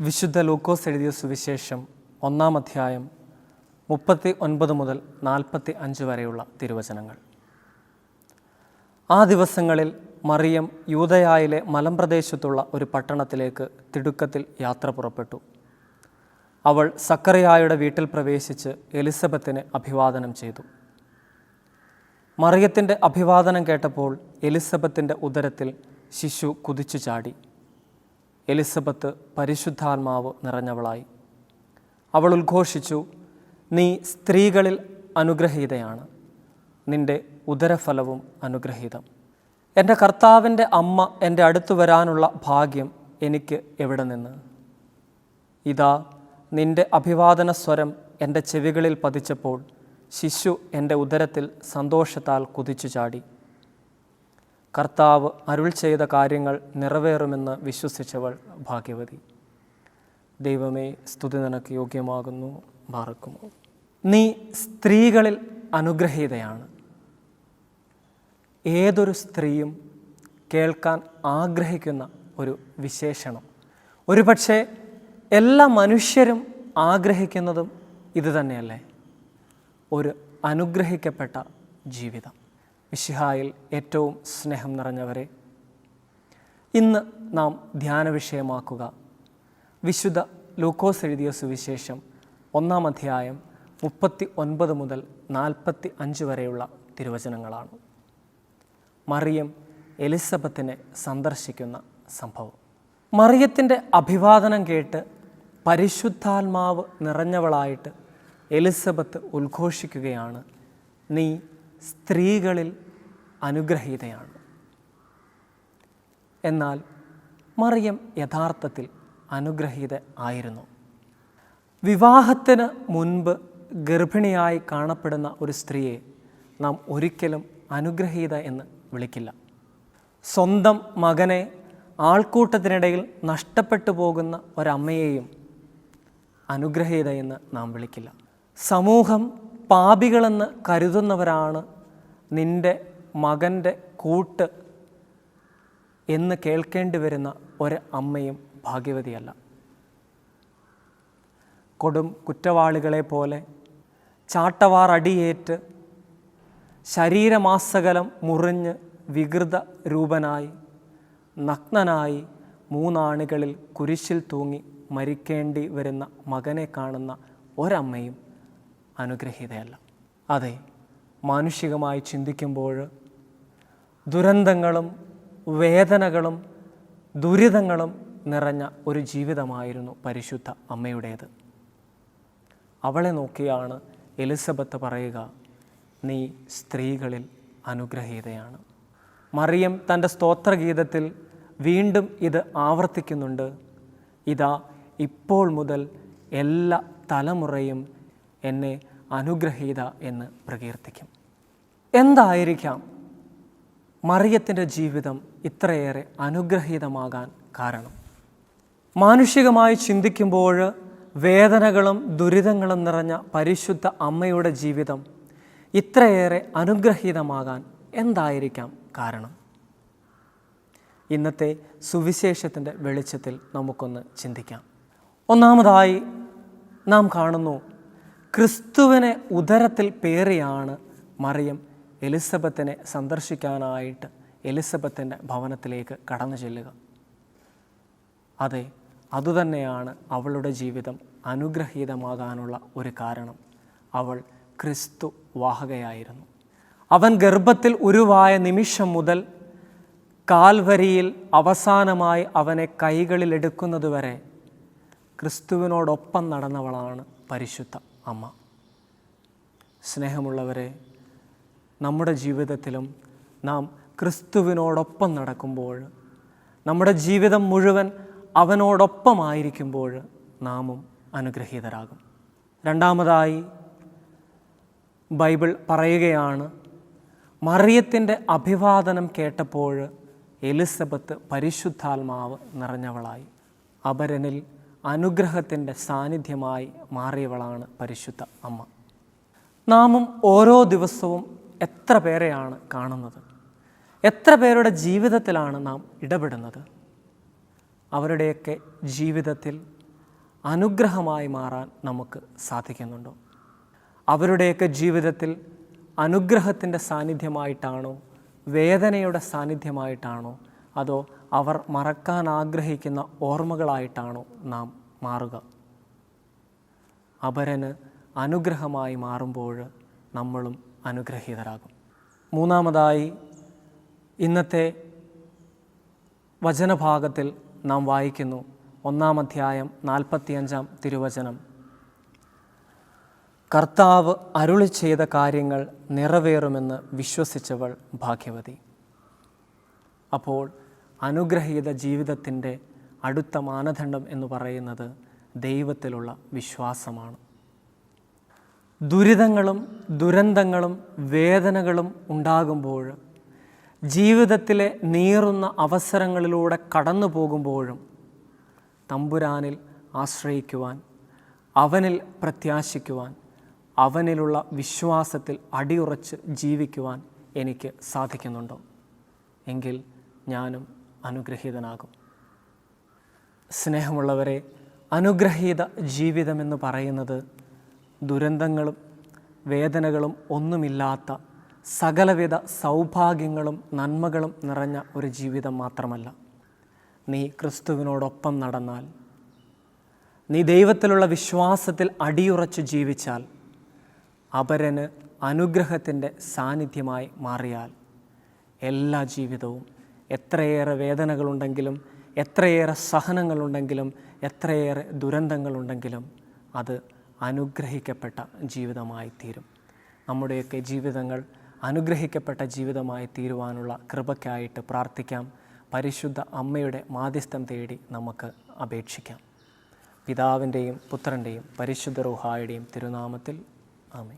വിശുദ്ധ ലൂക്കോസ് എഴുതിയ സുവിശേഷം ഒന്നാം അധ്യായം മുപ്പത്തി ഒൻപത് മുതൽ നാൽപ്പത്തി അഞ്ച് വരെയുള്ള തിരുവചനങ്ങൾ. ആ ദിവസങ്ങളിൽ മറിയം യൂതയായിലെ മലമ്പ്രദേശത്തുള്ള ഒരു പട്ടണത്തിലേക്ക് തിടുക്കത്തിൽ യാത്ര പുറപ്പെട്ടു. അവൾ സക്കറിയായുടെ വീട്ടിൽ പ്രവേശിച്ച് എലിസബത്തിന് അഭിവാദനം ചെയ്തു. മറിയത്തിന്റെ അഭിവാദനം കേട്ടപ്പോൾ എലിസബത്തിന്റെ ഉദരത്തിൽ ശിശു കുതിച്ചു ചാടി എലിസബത്ത് പരിശുദ്ധാത്മാവ് നിറഞ്ഞവളായി. അവൾ ഉദ്ഘോഷിച്ചു നീ സ്ത്രീകളിൽ അനുഗ്രഹീതയാണ്. നിന്റെ ഉദരഫലവും അനുഗ്രഹീതം. എന്റെ കർത്താവിന്റെ അമ്മ എന്റെ അടുത്തു വരാനുള്ള ഭാഗ്യം എനിക്ക് എവിടെ നിന്ന്? ഇതാ നിന്റെ അഭിവാദന സ്വരം എന്റെ ചെവികളിൽ പതിച്ചപ്പോൾ ശിശു എന്റെ ഉദരത്തിൽ സന്തോഷത്താൽ കുതിച്ചു ചാടി കർത്താവ് അരുൾ ചെയ്ത കാര്യങ്ങൾ നിറവേറുമെന്ന് വിശ്വസിച്ചവൾ ഭാഗ്യവതി. ദൈവമേ സ്തുതി നിനക്ക് യോഗ്യമാകുന്നു മാറക്കുമോ? നീ സ്ത്രീകളിൽ അനുഗ്രഹീതയാണ്. ഏതൊരു സ്ത്രീയും കേൾക്കാൻ ആഗ്രഹിക്കുന്ന ഒരു വിശേഷണം. ഒരുപക്ഷെ എല്ലാ മനുഷ്യരും ആഗ്രഹിക്കുന്നതും ഇത് തന്നെയല്ലേ? ഒരു അനുഗ്രഹിക്കപ്പെട്ട ജീവിതം. വിശിഹായിൽ ഏറ്റവും സ്നേഹം നിറഞ്ഞവരെ ഇന്ന് നാം ധ്യാന വിഷയമാക്കുക. വിശുദ്ധ ലൂക്കോസ് എഴുതിയ സുവിശേഷം ഒന്നാം അധ്യായം മുപ്പത്തി ഒൻപത് മുതൽ നാൽപ്പത്തി അഞ്ച് വരെയുള്ള തിരുവചനങ്ങളാണ്. മറിയം എലിസബത്തിനെ സന്ദർശിക്കുന്ന സംഭവം. മറിയത്തിന്റെ അഭിവാദനം കേട്ട് പരിശുദ്ധാത്മാവ് നിറഞ്ഞവളായിട്ട് എലിസബത്ത് ഉദ്ഘോഷിക്കുകയാണ് നീ സ്ത്രീകളിൽ അനുഗ്രഹീതയാണ്. എന്നാൽ മറിയം യഥാർത്ഥത്തിൽ അനുഗ്രഹീത ആയിരുന്നു. വിവാഹത്തിന് മുൻപ് ഗർഭിണിയായി കാണപ്പെടുന്ന ഒരു സ്ത്രീയെ നാം ഒരിക്കലും അനുഗ്രഹീത എന്ന് വിളിക്കില്ല. സ്വന്തം മകനെ ആൾക്കൂട്ടത്തിനിടയിൽ നഷ്ടപ്പെട്ടു പോകുന്ന ഒരമ്മയെയും അനുഗ്രഹീത എന്ന് നാം വിളിക്കില്ല. സമൂഹം പാപികളെന്ന് കരുതുന്നവരാണ് നിന്റെ മകന്റെ കൂട്ട് എന്ന് കേൾക്കേണ്ടി വരുന്ന ഒരു അമ്മയും ഭാഗ്യവതിയല്ല. കൊടും കുറ്റവാളികളെ പോലെ ചാട്ടവാർ അടിയേറ്റ് ശരീരമാസകലം മുറിഞ്ഞ് വികൃത രൂപനായി നഗ്നനായി മൂന്നാണികളിൽ കുരിശിൽ തൂങ്ങി മരിക്കേണ്ടി വരുന്ന മകനെ കാണുന്ന ഒരമ്മയും അനുഗ്രഹീതയല്ല. അതെ മാനുഷികമായി ചിന്തിക്കുമ്പോൾ ദുരന്തങ്ങളും വേദനകളും ദുരിതങ്ങളും നിറഞ്ഞ ഒരു ജീവിതമായിരുന്നു പരിശുദ്ധ അമ്മയുടേത്. അവളെ നോക്കിയാണ് എലിസബത്ത് പറയുക നീ സ്ത്രീകളിൽ അനുഗ്രഹീതയാണ്. മറിയം തന്റെ സ്തോത്രഗീതത്തിൽ വീണ്ടും ഇത് ആവർത്തിക്കുന്നുണ്ട് ഇതാ ഇപ്പോൾ മുതൽ എല്ലാ തലമുറയും എന്നെ അനുഗ്രഹീത എന്ന് പ്രകീർത്തിക്കും. എന്തായിരിക്കാം മറിയത്തിന്റെ ജീവിതം ഇത്രയേറെ അനുഗ്രഹീതമാകാൻ കാരണം? മാനുഷികമായി ചിന്തിക്കുമ്പോൾ വേദനകളും ദുരിതങ്ങളും നിറഞ്ഞ പരിശുദ്ധ അമ്മയുടെ ജീവിതം ഇത്രയേറെ അനുഗ്രഹീതമാകാൻ എന്തായിരിക്കാം കാരണം? ഇന്നത്തെ സുവിശേഷത്തിന്റെ വെളിച്ചത്തിൽ നമുക്കൊന്ന് ചിന്തിക്കാം. ഒന്നാമതായി നാം കാണുന്നു ക്രിസ്തുവിനെ ഉദരത്തിൽ പേറിയാണ് മറിയം എലിസബത്തിനെ സന്ദർശിക്കാനായിട്ട് എലിസബത്തിന്റെ ഭവനത്തിലേക്ക് കടന്നു ചെല്ലുക. അതെ അതുതന്നെയാണ് അവളുടെ ജീവിതം അനുഗ്രഹീതമാകാനുള്ള ഒരു കാരണം. അവൾ ക്രിസ്തു വാഹകയായിരുന്നു. അവൻ ഗർഭത്തിൽ ഉരുവായ നിമിഷം മുതൽ കാൽവരിയിൽ അവസാനമായി അവനെ കൈകളിലെടുക്കുന്നതുവരെ ക്രിസ്തുവിനോടൊപ്പം നടന്നവളാണ് പരിശുദ്ധ. അമ്മ. സ്നേഹമുള്ളവരെ നമ്മുടെ ജീവിതത്തിലും നാം ക്രിസ്തുവിനോടൊപ്പം നടക്കുമ്പോൾ നമ്മുടെ ജീവിതം മുഴുവൻ അവനോടൊപ്പമായിരിക്കുമ്പോൾ നാമും അനുഗ്രഹീതരാകും. രണ്ടാമതായി ബൈബിൾ പറയുകയാണ് മറിയത്തിന്റെ അഭിവാദനം കേട്ടപ്പോൾ എലിസബത്ത് പരിശുദ്ധാത്മാവ് നിറഞ്ഞവളായി. അപരനിൽ അനുഗ്രഹത്തിന്റെ സാന്നിധ്യമായി മാറിയവളാണ് പരിശുദ്ധ അമ്മ. നാമും ഓരോ ദിവസവും എത്ര പേരെയാണ് കാണുന്നത്? എത്ര പേരുടെ ജീവിതത്തിലാണ് നാം ഇടപെടുന്നത്? അവരുടെയൊക്കെ ജീവിതത്തിൽ അനുഗ്രഹമായി മാറാൻ നമുക്ക് സാധിക്കുന്നുണ്ടോ? അവരുടെയൊക്കെ ജീവിതത്തിൽ അനുഗ്രഹത്തിന്റെ സാന്നിധ്യമായിട്ടാണോ? വേദനയുടെ സാന്നിധ്യമായിട്ടാണോ? അതോ അവർ മറക്കാൻ ആഗ്രഹിക്കുന്ന ഓർമ്മകളായിട്ടാണോ നാം മാറുക? അപരന് അനുഗ്രഹമായി മാറുമ്പോൾ നമ്മളും അനുഗ്രഹീതരാകും. മൂന്നാമതായി ഇന്നത്തെ വചനഭാഗത്തിൽ നാം വായിക്കുന്നു ഒന്നാം അധ്യായം നാൽപ്പത്തിയഞ്ചാം തിരുവചനം. കർത്താവ് അരുളി ചെയ്ത കാര്യങ്ങൾ നിറവേറുമെന്ന് വിശ്വസിച്ചവൾ ഭാഗ്യവതി. അപ്പോൾ അനുഗ്രഹീത ജീവിതത്തിന്റെ അടുത്ത മാനദണ്ഡം എന്ന് പറയുന്നത് ദൈവത്തിലുള്ള വിശ്വാസമാണ്. ദുരിതങ്ങളും ദുരന്തങ്ങളും വേദനകളും ഉണ്ടാകുമ്പോൾ ജീവിതത്തിലെ നീറുന്ന അവസരങ്ങളിലൂടെ കടന്നു പോകുമ്പോഴും തമ്പുരാനിൽ ആശ്രയിക്കുവാൻ അവനിൽ പ്രത്യാശിക്കുവാൻ അവനിലുള്ള വിശ്വാസത്തിൽ അടിയുറച്ച് ജീവിക്കുവാൻ എനിക്ക് സാധിക്കുന്നുണ്ടോ. എങ്കിൽ ഞാനും അനുഗ്രഹീതനാകും. സ്നേഹമുള്ളവരെ അനുഗ്രഹീത ജീവിതമെന്ന് പറയുന്നത് ദുരന്തങ്ങളും വേദനകളും ഒന്നുമില്ലാത്ത സകലവിധ സൗഭാഗ്യങ്ങളും നന്മകളും നിറഞ്ഞ ഒരു ജീവിതം മാത്രമല്ല. നീ ക്രിസ്തുവിനോടൊപ്പം നടന്നാൽ നീ ദൈവത്തിലുള്ള വിശ്വാസത്തിൽ അടിയുറച്ച് ജീവിച്ചാൽ അപരന് അനുഗ്രഹത്തിന്റെ സാന്നിധ്യമായി മാറിയാൽ എല്ലാ ജീവിതവും എത്രയേറെ വേദനകളുണ്ടെങ്കിലും എത്രയേറെ സഹനങ്ങളുണ്ടെങ്കിലും എത്രയേറെ ദുരന്തങ്ങളുണ്ടെങ്കിലും അത് അനുഗ്രഹിക്കപ്പെട്ട ജീവിതമായി തീരും നമ്മുടെയൊക്കെ ജീവിതങ്ങൾ അനുഗ്രഹിക്കപ്പെട്ട ജീവിതമായി തീരുവാനുള്ള കൃപയ്ക്കായിട്ട് പ്രാർത്ഥിക്കാം. പരിശുദ്ധ അമ്മയുടെ മാധ്യസ്ഥം തേടി നമുക്ക് അപേക്ഷിക്കാം. പിതാവിന്റെയും പുത്രന്റെയും പരിശുദ്ധ റുഹായുടെയും തിരുനാമത്തിൽ ആമേ